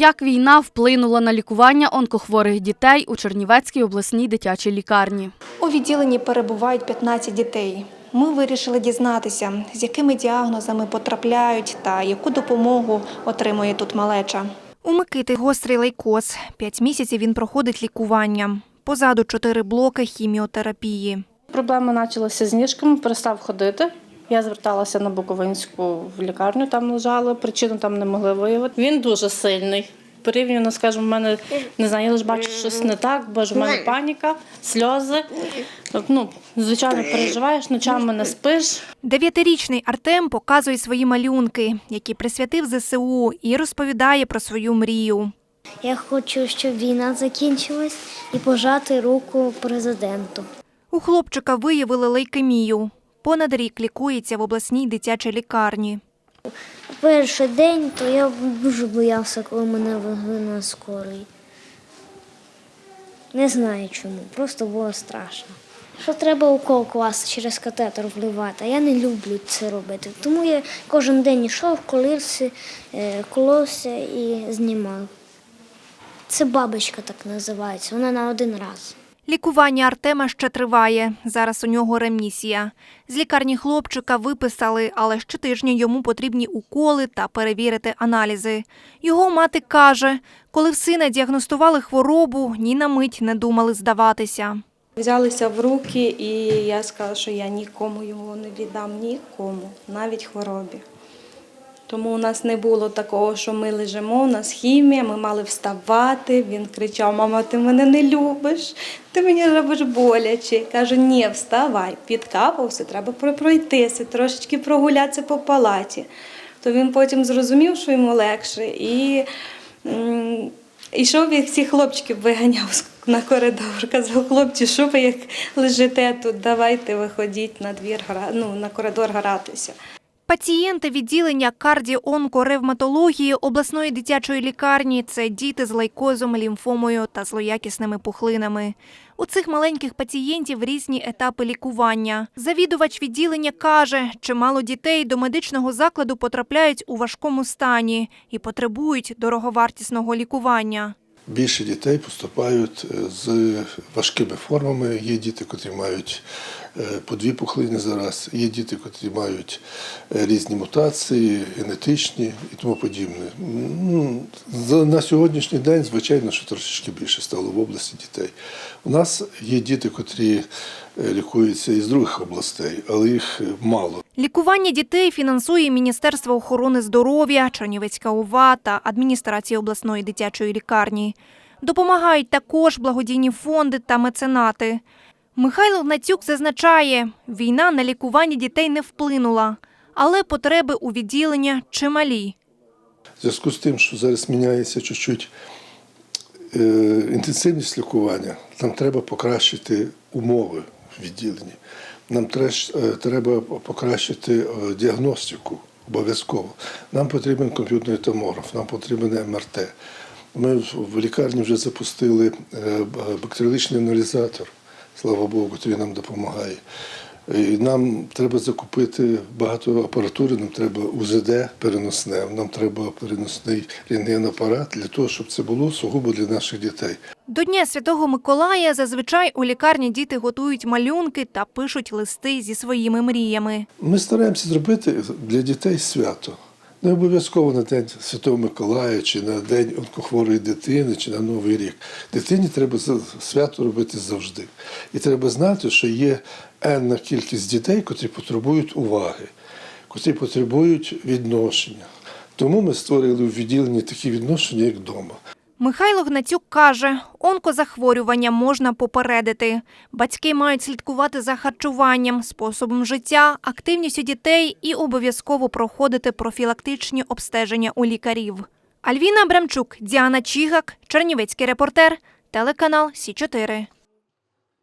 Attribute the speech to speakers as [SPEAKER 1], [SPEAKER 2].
[SPEAKER 1] Як війна вплинула на лікування онкохворих дітей у Чернівецькій обласній дитячій лікарні?
[SPEAKER 2] У відділенні перебувають 15 дітей. Ми вирішили дізнатися, з якими діагнозами потрапляють та яку допомогу отримує тут малеча.
[SPEAKER 3] У Микити гострий лейкоз. П'ять місяців він проходить лікування. Позаду чотири блоки хіміотерапії.
[SPEAKER 4] Проблеми почалися з ніжками, перестав ходити. Я зверталася на Буковинську в лікарню, там лежали, причину там не могли виявити. Він дуже сильний. Порівняно, скажімо, в мене не знаю, я лише бачу щось не так, бо ж в мене паніка, сльози. Ну, звичайно, переживаєш, ночами не спиш.
[SPEAKER 3] Дев'ятирічний Артем показує свої малюнки, які присвятив ЗСУ, і розповідає про свою мрію.
[SPEAKER 5] Я хочу, щоб війна закінчилась і пожати руку президенту.
[SPEAKER 3] У хлопчика виявили лейкемію. Понад рік лікується в обласній дитячій лікарні.
[SPEAKER 5] Перший день, то я дуже боявся, коли мене везли на скорий. Не знаю чому, просто було страшно. Що треба укол класти через катетер вливати, а я не люблю це робити. Тому я кожен день йшов, колився, е, коловся і знімав. Це бабочка так називається, вона на один раз.
[SPEAKER 3] Лікування Артема ще триває. Зараз у нього ремісія. З лікарні хлопчика виписали, але щотижня йому потрібні уколи та перевірити аналізи. Його мати каже, коли в сина діагностували хворобу, ні на мить не думали здаватися.
[SPEAKER 2] Взялися в руки, і я сказала, що я нікому його не віддам, нікому, навіть хворобі. Тому у нас не було такого, що ми лежимо, у нас хімія, ми мали вставати. Він кричав: Мама, ти мене не любиш, ти мені робиш боляче. Кажу, ні, вставай, підкапався, треба про- пройтися, трошечки прогулятися по палаті. То він потім зрозумів, що йому легше, і м, ішов і всіх хлопчиків виганяв на коридор. Казав, хлопці, що ви як лежите тут, давайте виходіть на двір, ну, на коридор гратися.
[SPEAKER 3] Пацієнти відділення кардіонкоревматології обласної дитячої лікарні це діти з лейкозом, лімфомою та злоякісними пухлинами. У цих маленьких пацієнтів різні етапи лікування. Завідувач відділення каже, чимало дітей до медичного закладу потрапляють у важкому стані і потребують дороговартісного лікування.
[SPEAKER 6] Більше дітей поступають е, з важкими формами. Є діти, котрі мають е, по дві пухлини зараз, є діти, котрі мають е, різні мутації, генетичні і тому подібне. Ну, На сьогоднішній день, звичайно, що трошечки більше стало в області дітей. У нас є діти, котрі лікуються із других областей, але їх е, мало.
[SPEAKER 3] Лікування дітей фінансує Міністерство охорони здоров'я, Чернівецька ОВА та адміністрація обласної дитячої лікарні. Допомагають також благодійні фонди та меценати. Михайло Гнатюк зазначає, війна на лікування дітей не вплинула, але потреби у відділення чималі.
[SPEAKER 6] В зв'язку з тим, що зараз міняється чуть-чуть е, інтенсивність лікування, нам треба покращити умови відділенні. Нам е, треба покращити е, діагностику обов'язково. Нам потрібен комп'ютерний томограф, нам потрібен МРТ. Ми в- лікарні вже запустили е, бактеріологічний аналізатор, слава Богу, який нам допомагає. І нам треба закупити багато апаратури, нам треба УЗД переносне, нам треба переносний рентген-апарат для того, щоб це було сугубо для наших дітей.
[SPEAKER 3] До Дня Святого Миколая зазвичай у лікарні діти готують малюнки та пишуть листи зі своїми мріями.
[SPEAKER 6] Ми стараємося зробити для дітей свято. Не обов'язково на День Святого Миколая, чи на День онкохворої дитини, чи на Новий рік. Дитині треба свято робити завжди. І треба знати, що є енна кількість дітей, котрі потребують уваги, котрі потребують відношення. Тому ми створили в відділенні такі відношення, як вдома.
[SPEAKER 3] Михайло Гнатюк каже, онкозахворювання можна попередити. Батьки мають слідкувати за харчуванням, способом життя, активністю дітей і обов'язково проходити профілактичні обстеження у лікарів. Альвіна Бремчук, Діана Чігак, Чернівецький репортер, телеканал Сі 4